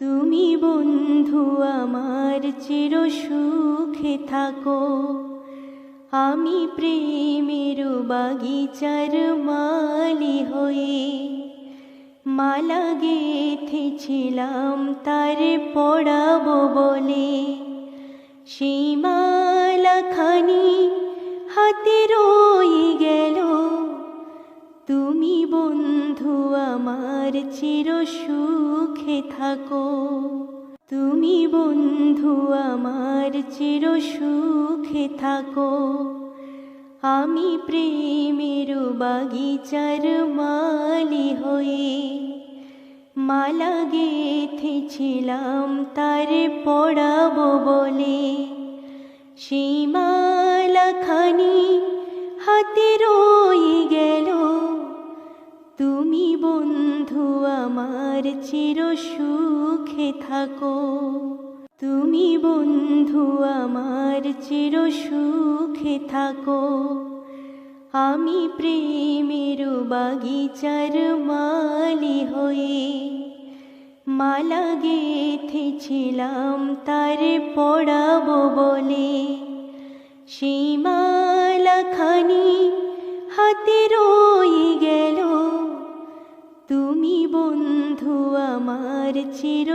তুমি বন্ধু আমার চির সুখে থাকো। আমি প্রেমের বাগিচার মালি হয়ে মালা গেথেছিলাম, তার পড়াবো বলে। সেই মালাখানি হাতে রয়ে গেল তুমি বন্ধু আমার চির সুখে থাকো। তুমি বন্ধু আমার চির সুখে থাকো। আমি প্রেমের বাগিচার মালি হয়ে মালা গেথেছিলাম তার পড়াবো বলে। সেই মালাখানি হাতে রয়ে তুমি বন্ধু আমার চির সুখে থাকো। তুমি বন্ধু আমার চির সুখে থাকো। আমি প্রেমের বাগিচার মালি হয়ে মালা গেথেছিলাম তার পড়াবো বলে। সেই মালাখানি হাতে বন্ধু আমার চির